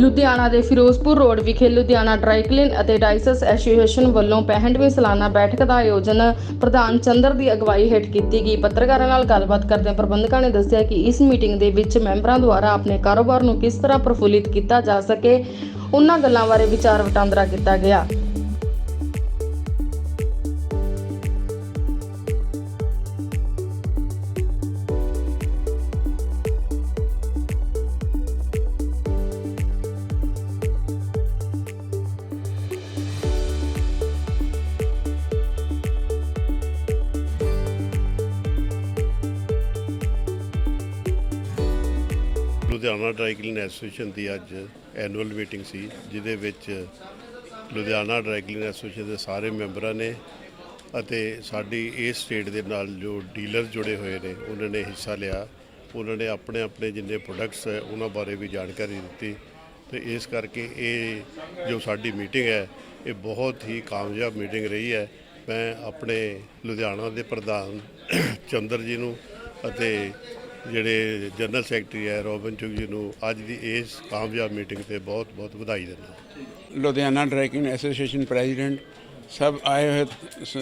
ਲੁਧਿਆਣਾ ਦੇ ਫਿਰੋਜ਼ਪੁਰ ਰੋਡ ਵਿਖੇ Ludhiana dry clean ਅਤੇ ਡਾਈਸਸ ਐਸੋਸੀਏਸ਼ਨ ਵੱਲੋਂ 65ਵੀਂ ਸਾਲਾਨਾ ਬੈਠਕ ਦਾ ਆਯੋਜਨ ਪ੍ਰਧਾਨ ਚੰਦਰ ਦੀ ਅਗਵਾਈ ਹੇਠ ਕੀਤੀ ਗਈ। ਪੱਤਰਕਾਰਾਂ ਨਾਲ ਗੱਲਬਾਤ ਕਰਦਿਆਂ ਪ੍ਰਬੰਧਕਾਂ ਨੇ ਦੱਸਿਆ ਕਿ ਇਸ ਮੀਟਿੰਗ ਦੇ ਵਿੱਚ ਮੈਂਬਰਾਂ ਦੁਆਰਾ ਆਪਣੇ ਕਾਰੋਬਾਰ ਨੂੰ ਕਿਸ ਤਰ੍ਹਾਂ ਪ੍ਰਫੁੱਲਿਤ ਕੀਤਾ ਜਾ ਸਕੇ, ਉਹਨਾਂ ਗੱਲਾਂ ਬਾਰੇ ਵਿਚਾਰ ਵਟਾਂਦਰਾ ਕੀਤਾ ਗਿਆ। ਲੁਧਿਆਣਾ ਡਰਾਈ ਐਸੋਸੀਏਸ਼ਨ ਦੀ ਅੱਜ ਐਨੂਅਲ ਮੀਟਿੰਗ ਸੀ, ਜਿਹਦੇ ਵਿੱਚ ਲੁਧਿਆਣਾ ਡਰਾਈ ਐਸੋਸੀਏਸ਼ਨ ਦੇ ਸਾਰੇ ਮੈਂਬਰਾਂ ਨੇ ਅਤੇ ਸਾਡੀ ਇਸ ਸਟੇਟ ਦੇ ਨਾਲ ਜੋ ਡੀਲਰ ਜੁੜੇ ਹੋਏ ਨੇ, ਉਹਨਾਂ ਨੇ ਹਿੱਸਾ ਲਿਆ। ਉਹਨਾਂ ਨੇ ਆਪਣੇ ਆਪਣੇ ਜਿੰਨੇ ਪ੍ਰੋਡਕਟਸ ਹੈ, ਉਹਨਾਂ ਬਾਰੇ ਵੀ ਜਾਣਕਾਰੀ ਦਿੱਤੀ। ਤੇ ਇਸ ਕਰਕੇ ਇਹ ਜੋ ਸਾਡੀ ਮੀਟਿੰਗ ਹੈ, ਇਹ ਬਹੁਤ ਹੀ ਕਾਮਯਾਬ ਮੀਟਿੰਗ ਰਹੀ ਹੈ। ਮੈਂ ਆਪਣੇ ਲੁਧਿਆਣਾ ਦੇ ਪ੍ਰਧਾਨ ਚੰਦਰ ਜੀ ਨੂੰ ਅਤੇ ਜਿਹੜੇ ਜਨਰਲ ਸੈਕਟਰੀ ਹੈ ਰੋਬਨ ਚੁਗ ਜੀ ਨੂੰ ਅੱਜ ਦੀ ਇਸ ਕਾਮਯਾਬ ਮੀਟਿੰਗ ਤੇ ਬਹੁਤ ਬਹੁਤ ਵਧਾਈ ਦਿੰਦਾ ਲੁਧਿਆਣਾ ਡਰਾਈਕਿੰਗ ਐਸੋਸੀਏਸ਼ਨ ਪ੍ਰੈਜ਼ੀਡੈਂਟ ਸਭ ਆਏ ਹੋਏ ਸ-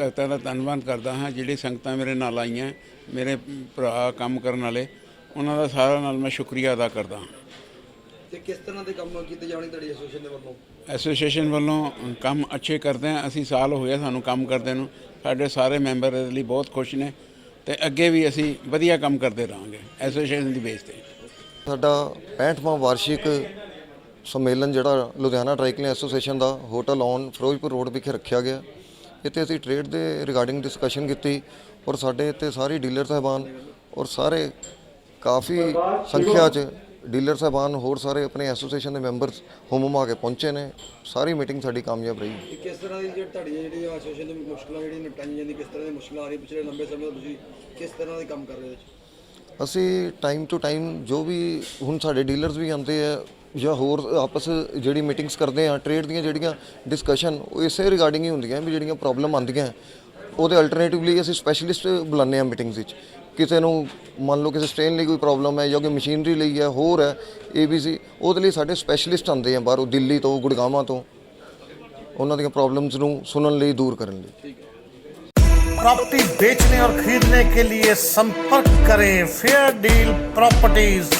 ਭਗਤਾਂ ਦਾ ਧੰਨਵਾਦ ਕਰਦਾ ਹਾਂ ਜਿਹੜੀ ਸੰਗਤਾਂ ਮੇਰੇ ਨਾਲ ਆਈਆਂ ਮੇਰੇ ਭਰਾ ਕੰਮ ਕਰਨ ਵਾਲੇ ਉਹਨਾਂ ਦਾ ਸਾਰਾ ਨਾਲ ਮੈਂ ਸ਼ੁਕਰੀਆ ਅਦਾ ਕਰਦਾ ਹਾਂ। ਤੇ ਕਿਸ ਤਰ੍ਹਾਂ ਦੇ ਕੰਮ ਕੀਤੇ ਜਾਣੇ ਤੁਹਾਡੀ ਐਸੋਸੀਏਸ਼ਨ ਦੇ ਵੱਲੋਂ? ਐਸੋਸੀਏਸ਼ਨ ਵੱਲੋਂ ਕੰਮ ਅੱਛੇ ਕਰਦੇ ਹਾਂ ਅਸੀਂ ਸਾਲ ਹੋ ਗਿਆ ਸਾਨੂੰ ਕੰਮ ਕਰਦੇ ਨੂੰ ਸਾਡੇ ਸਾਰੇ ਮੈਂਬਰ ਇਹਦੇ ਲਈ ਬਹੁਤ ਖੁਸ਼ ਨੇ ਤੇ ਅੱਗੇ ਵੀ ਅਸੀਂ ਵਧੀਆ ਕੰਮ ਕਰਦੇ ਰਹਾਂਗੇ ਐਸੋਸੀਏਸ਼ਨ ਦੀ ਬੇਸ ਤੇ ਸਾਡਾ 65ਵਾਂ ਵਾਰਸ਼ਿਕ ਸੰਮੇਲਨ ਜਿਹੜਾ ਲੁਧਿਆਣਾ ਟ੍ਰਾਈਕਲਿੰਗ ਐਸੋਸੀਏਸ਼ਨ ਦਾ ਹੋਟਲ ਔਨ ਫਿਰੋਜ਼ਪੁਰ ਰੋਡ ਵਿਖੇ ਰੱਖਿਆ ਗਿਆ। ਇੱਥੇ ਅਸੀਂ ਟ੍ਰੇਡ ਦੇ ਰਿਗਾਰਡਿੰਗ ਡਿਸਕਸ਼ਨ ਕੀਤੀ ਔਰ ਸਾਡੇ ਇੱਥੇ ਸਾਰੇ ਡੀਲਰ, ਸਾਹਿਬਾਨ ਔਰ ਸਾਰੇ ਕਾਫੀ ਸੰਖਿਆ 'ਚ ਡੀਲਰ ਸਾਹਿਬਾਨ ਹੋਰ ਸਾਰੇ ਆਪਣੇ ਐਸੋਸੀਏਸ਼ਨ ਦੇ ਮੈਂਬਰਸ ਹੁਮਮ ਆ ਕੇ ਪਹੁੰਚੇ ਨੇ। ਸਾਰੀ ਮੀਟਿੰਗ ਸਾਡੀ ਕਾਮਯਾਬ ਰਹੀ। ਕਿ ਕਿਸ ਤਰ੍ਹਾਂ ਦੀ ਜਿਹੜੀ ਤੁਹਾਡੀ ਜਿਹੜੀ ਐਸੋਸੀਏਸ਼ਨ ਦੀ ਮੁਸ਼ਕਲਾਂ ਜਿਹੜੀ ਨਿਪਟਾਈਆਂ ਜਾਂਦੀ ਕਿਸ ਤਰ੍ਹਾਂ ਦੀ ਮੁਸ਼ਕਲਾਂ ਆ ਰਹੀ ਪਿਛਲੇ ਲੰਬੇ ਸਮੇਂ ਤੋਂ ਤੁਸੀਂ ਕਿਸ ਤਰ੍ਹਾਂ ਦੇ ਕੰਮ ਕਰ ਰਹੇ ਹੋ ਅਸੀਂ ਟਾਈਮ ਟੂ ਟਾਈਮ ਜੋ ਵੀ ਹੁਣ ਸਾਡੇ ਡੀਲਰਸ ਵੀ ਆਉਂਦੇ ਆ ਜਾਂ ਹੋਰ ਆਪਸ ਜਿਹੜੀ ਮੀਟਿੰਗਸ ਕਰਦੇ ਆ ਟ੍ਰੇਡ ਦੀਆਂ ਜਿਹੜੀਆਂ ਡਿਸਕਸ਼ਨ ਉਹ ਇਸੇ ਰਿਗਾਰਡਿੰਗ ਹੀ ਹੁੰਦੀਆਂ ਵੀ ਜਿਹੜੀਆਂ ਪ੍ਰੋਬਲਮ ਆਉਂਦੀਆਂ। ਉਹਦੇ ਅਲਟਰਨੇਟਿਵਲੀ ਅਸੀਂ ਸਪੈਸ਼ਲਿਸਟ ਬੁਲਾਉਂਦੇ ਆ ਮੀਟਿੰਗਸ ਵਿੱਚ। ਕਿਸੇ ਨੂੰ ਮੰਨ ਲਓ ਕਿਸੇ ਸਟ੍ਰੇਨ ਲਈ ਕੋਈ ਪ੍ਰੋਬਲਮ ਹੈ ਜਾਂ ਕੋਈ ਮਸ਼ੀਨਰੀ ਲਈ ਹੈ ਹੋਰ ਹੈ ABC ਉਹਦੇ ਲਈ ਸਾਡੇ ਸਪੈਸ਼ਲਿਸਟ ਆਉਂਦੇ ਆ ਬਾਹਰੋਂ ਦਿੱਲੀ ਤੋਂ ਗੁੜਗਾਵਾਂ ਤੋਂ ਉਹਨਾਂ ਦੀਆਂ ਪ੍ਰੋਬਲਮਸ ਨੂੰ ਸੁਣਨ ਲਈ ਦੂਰ ਕਰਨ ਲਈ प्रॉपर्टी बेचने और खरीदने के लिए संपर्क करें फेयर डील प्रॉपर्टीज